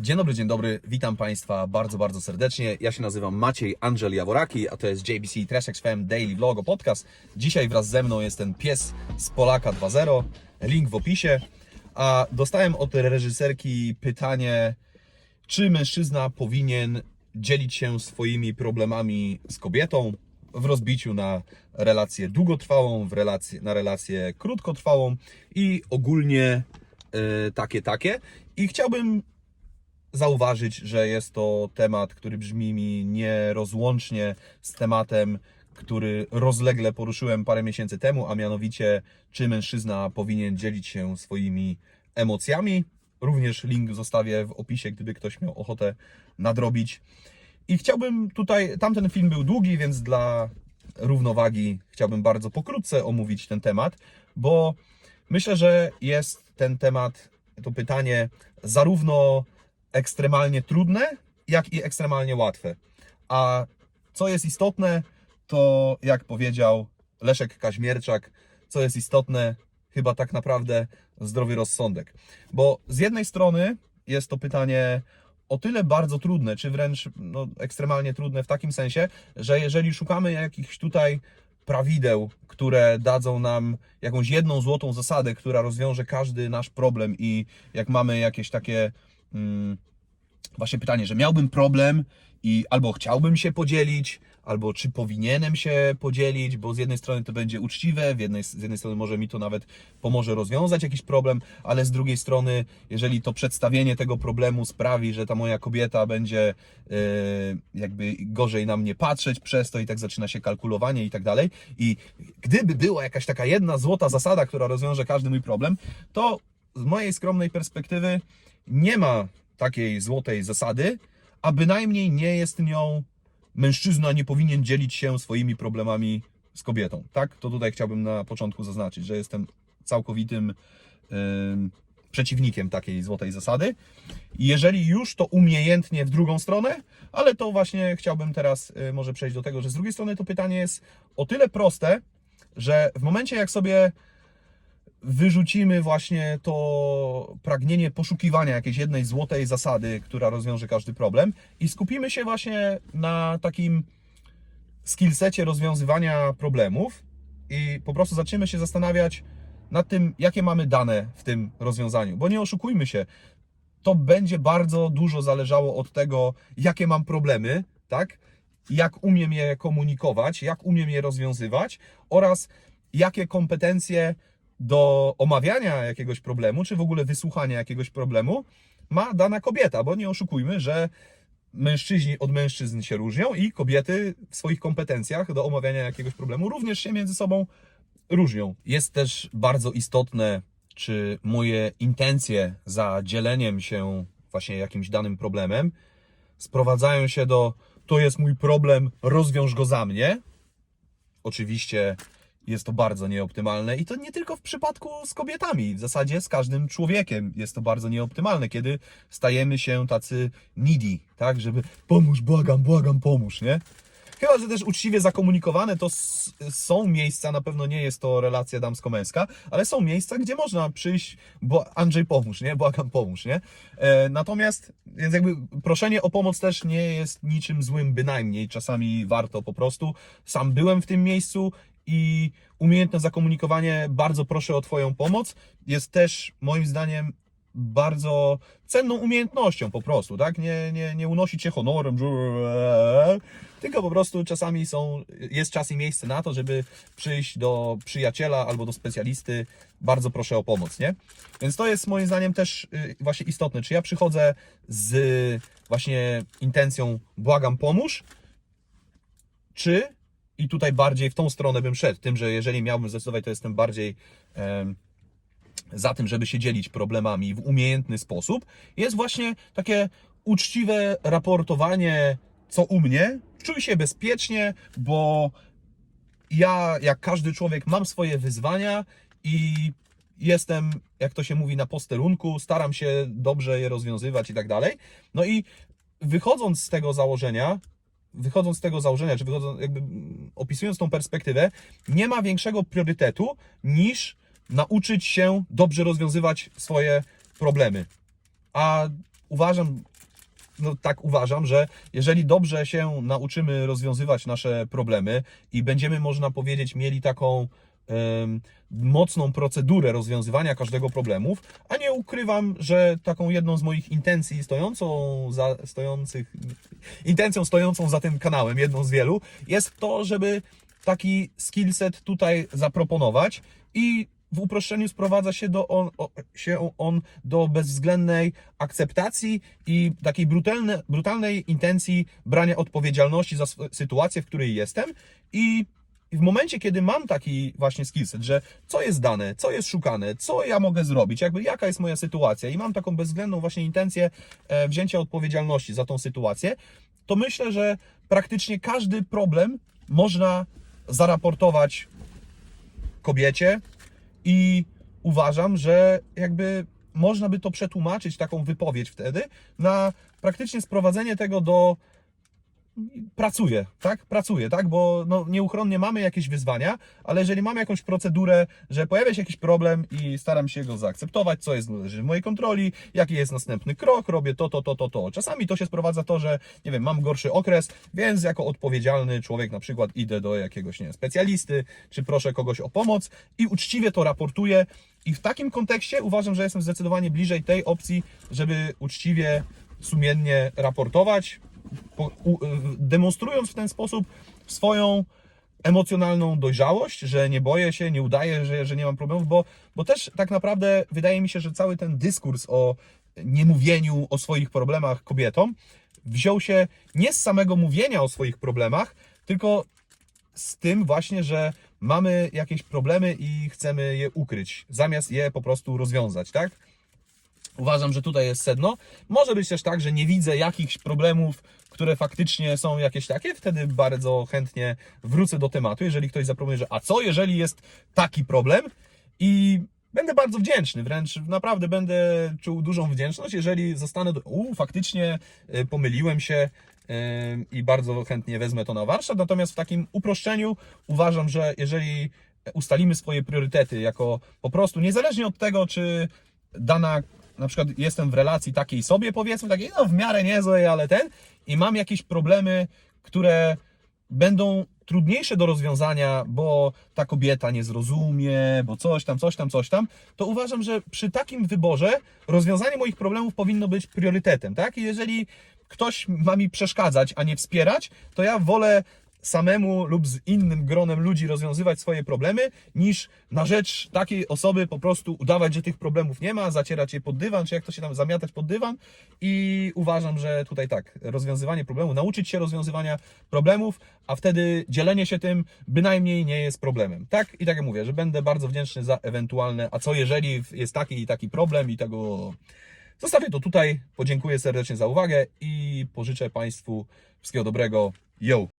Dzień dobry, dzień dobry, witam Państwa bardzo, bardzo serdecznie. Ja się nazywam Maciej Angel Jaworaki, a to jest JBC Trash XFM Daily Vlogo Podcast. Dzisiaj wraz ze mną jest ten pies z Polaka 2.0, link w opisie. A dostałem od reżyserki pytanie, czy mężczyzna powinien dzielić się swoimi problemami z kobietą w rozbiciu na relację długotrwałą, w relację, na relację krótkotrwałą i ogólnie y, takie, takie. I chciałbym zauważyć, że jest to temat, który brzmi mi nierozłącznie z tematem, który rozlegle poruszyłem parę miesięcy temu, a mianowicie, czy mężczyzna powinien dzielić się swoimi emocjami. Również link zostawię w opisie, gdyby ktoś miał ochotę nadrobić. I chciałbym tutaj, tamten film był długi, więc dla równowagi chciałbym bardzo pokrótce omówić ten temat, bo myślę, że jest ten temat, to pytanie zarówno ekstremalnie trudne, jak i ekstremalnie łatwe. A co jest istotne, to jak powiedział Leszek Kaźmierczak, co jest istotne, chyba tak naprawdę zdrowy rozsądek. Bo z jednej strony jest to pytanie o tyle bardzo trudne, czy wręcz no, ekstremalnie trudne w takim sensie, że jeżeli szukamy jakichś tutaj prawideł, które dadzą nam jakąś jedną złotą zasadę, która rozwiąże każdy nasz problem i jak mamy jakieś takie mm, właśnie pytanie, że miałbym problem i albo chciałbym się podzielić, albo czy powinienem się podzielić, bo z jednej strony to będzie uczciwe, w jednej, z jednej strony może mi to nawet pomoże rozwiązać jakiś problem, ale z drugiej strony, jeżeli to przedstawienie tego problemu sprawi, że ta moja kobieta będzie yy, jakby gorzej na mnie patrzeć przez to i tak zaczyna się kalkulowanie i tak dalej. I gdyby była jakaś taka jedna złota zasada, która rozwiąże każdy mój problem, to z mojej skromnej perspektywy nie ma takiej złotej zasady, a bynajmniej nie jest nią mężczyzna nie powinien dzielić się swoimi problemami z kobietą. Tak? To tutaj chciałbym na początku zaznaczyć, że jestem całkowitym ym, przeciwnikiem takiej złotej zasady. Jeżeli już, to umiejętnie w drugą stronę, ale to właśnie chciałbym teraz y, może przejść do tego, że z drugiej strony to pytanie jest o tyle proste, że w momencie jak sobie wyrzucimy właśnie to pragnienie poszukiwania jakiejś jednej złotej zasady, która rozwiąże każdy problem i skupimy się właśnie na takim skillsecie rozwiązywania problemów i po prostu zaczniemy się zastanawiać nad tym, jakie mamy dane w tym rozwiązaniu. Bo nie oszukujmy się, to będzie bardzo dużo zależało od tego, jakie mam problemy, tak? Jak umiem je komunikować, jak umiem je rozwiązywać oraz jakie kompetencje do omawiania jakiegoś problemu, czy w ogóle wysłuchania jakiegoś problemu ma dana kobieta, bo nie oszukujmy, że mężczyźni od mężczyzn się różnią i kobiety w swoich kompetencjach do omawiania jakiegoś problemu również się między sobą różnią. Jest też bardzo istotne, czy moje intencje za dzieleniem się właśnie jakimś danym problemem sprowadzają się do to jest mój problem, rozwiąż go za mnie. Oczywiście jest to bardzo nieoptymalne i to nie tylko w przypadku z kobietami, w zasadzie z każdym człowiekiem jest to bardzo nieoptymalne, kiedy stajemy się tacy needy, tak, żeby pomóż, błagam, błagam, pomóż, nie? Chyba, że też uczciwie zakomunikowane, to są miejsca, na pewno nie jest to relacja damsko-męska, ale są miejsca, gdzie można przyjść, bo Andrzej pomóż, nie? Błagam, pomóż, nie? E, natomiast, więc jakby proszenie o pomoc też nie jest niczym złym bynajmniej, czasami warto po prostu. Sam byłem w tym miejscu i umiejętne zakomunikowanie, bardzo proszę o Twoją pomoc, jest też moim zdaniem bardzo cenną umiejętnością po prostu, tak? Nie, nie, nie unosić się honorem, tylko po prostu czasami są, jest czas i miejsce na to, żeby przyjść do przyjaciela albo do specjalisty, bardzo proszę o pomoc, nie? Więc to jest moim zdaniem też y, właśnie istotne, czy ja przychodzę z właśnie intencją błagam pomóż, czy i tutaj bardziej w tą stronę bym szedł, tym, że jeżeli miałbym zdecydować, to jestem bardziej em, za tym, żeby się dzielić problemami w umiejętny sposób, jest właśnie takie uczciwe raportowanie, co u mnie. Czuję się bezpiecznie, bo ja, jak każdy człowiek, mam swoje wyzwania i jestem, jak to się mówi, na posterunku, staram się dobrze je rozwiązywać i tak dalej. No i wychodząc z tego założenia, wychodząc z tego założenia, czy wychodząc, jakby opisując tą perspektywę, nie ma większego priorytetu niż nauczyć się dobrze rozwiązywać swoje problemy. A uważam, no tak uważam, że jeżeli dobrze się nauczymy rozwiązywać nasze problemy i będziemy, można powiedzieć, mieli taką mocną procedurę rozwiązywania każdego problemu, a nie ukrywam, że taką jedną z moich intencji stojącą za, stojących, intencją stojącą za tym kanałem, jedną z wielu, jest to, żeby taki skillset tutaj zaproponować i w uproszczeniu sprowadza się, do on, o, się on do bezwzględnej akceptacji i takiej brutalne, brutalnej intencji brania odpowiedzialności za sytuację, w której jestem i i w momencie, kiedy mam taki właśnie skillset, że co jest dane, co jest szukane, co ja mogę zrobić, jakby jaka jest moja sytuacja i mam taką bezwzględną właśnie intencję e, wzięcia odpowiedzialności za tą sytuację, to myślę, że praktycznie każdy problem można zaraportować kobiecie i uważam, że jakby można by to przetłumaczyć, taką wypowiedź wtedy, na praktycznie sprowadzenie tego do pracuje, tak? Pracuje, tak? Bo no, nieuchronnie mamy jakieś wyzwania, ale jeżeli mamy jakąś procedurę, że pojawia się jakiś problem i staram się go zaakceptować, co jest należy w mojej kontroli, jaki jest następny krok, robię to, to, to, to, to. Czasami to się sprowadza to, że nie wiem, mam gorszy okres, więc jako odpowiedzialny człowiek na przykład idę do jakiegoś nie wiem, specjalisty, czy proszę kogoś o pomoc i uczciwie to raportuję. I w takim kontekście uważam, że jestem zdecydowanie bliżej tej opcji, żeby uczciwie, sumiennie raportować, demonstrując w ten sposób swoją emocjonalną dojrzałość, że nie boję się, nie udaję, że, że nie mam problemów, bo, bo też tak naprawdę wydaje mi się, że cały ten dyskurs o niemówieniu o swoich problemach kobietom wziął się nie z samego mówienia o swoich problemach, tylko z tym właśnie, że mamy jakieś problemy i chcemy je ukryć, zamiast je po prostu rozwiązać, tak? Uważam, że tutaj jest sedno. Może być też tak, że nie widzę jakichś problemów, które faktycznie są jakieś takie, wtedy bardzo chętnie wrócę do tematu, jeżeli ktoś zaproponuje, że a co jeżeli jest taki problem? I będę bardzo wdzięczny, wręcz naprawdę będę czuł dużą wdzięczność, jeżeli zostanę, do... u, faktycznie y, pomyliłem się y, i bardzo chętnie wezmę to na warsztat, natomiast w takim uproszczeniu uważam, że jeżeli ustalimy swoje priorytety jako po prostu, niezależnie od tego, czy dana, na przykład jestem w relacji takiej sobie, powiedzmy, takiej no w miarę niezłej, ale ten, i mam jakieś problemy, które będą trudniejsze do rozwiązania, bo ta kobieta nie zrozumie, bo coś tam, coś tam, coś tam, to uważam, że przy takim wyborze rozwiązanie moich problemów powinno być priorytetem, tak? I jeżeli ktoś ma mi przeszkadzać, a nie wspierać, to ja wolę samemu lub z innym gronem ludzi rozwiązywać swoje problemy, niż na rzecz takiej osoby po prostu udawać, że tych problemów nie ma, zacierać je pod dywan, czy jak to się tam zamiatać pod dywan. I uważam, że tutaj tak, rozwiązywanie problemu, nauczyć się rozwiązywania problemów, a wtedy dzielenie się tym bynajmniej nie jest problemem. Tak? I tak jak mówię, że będę bardzo wdzięczny za ewentualne, a co jeżeli jest taki i taki problem i tego Zostawię to tutaj, podziękuję serdecznie za uwagę i pożyczę Państwu wszystkiego dobrego. Yo!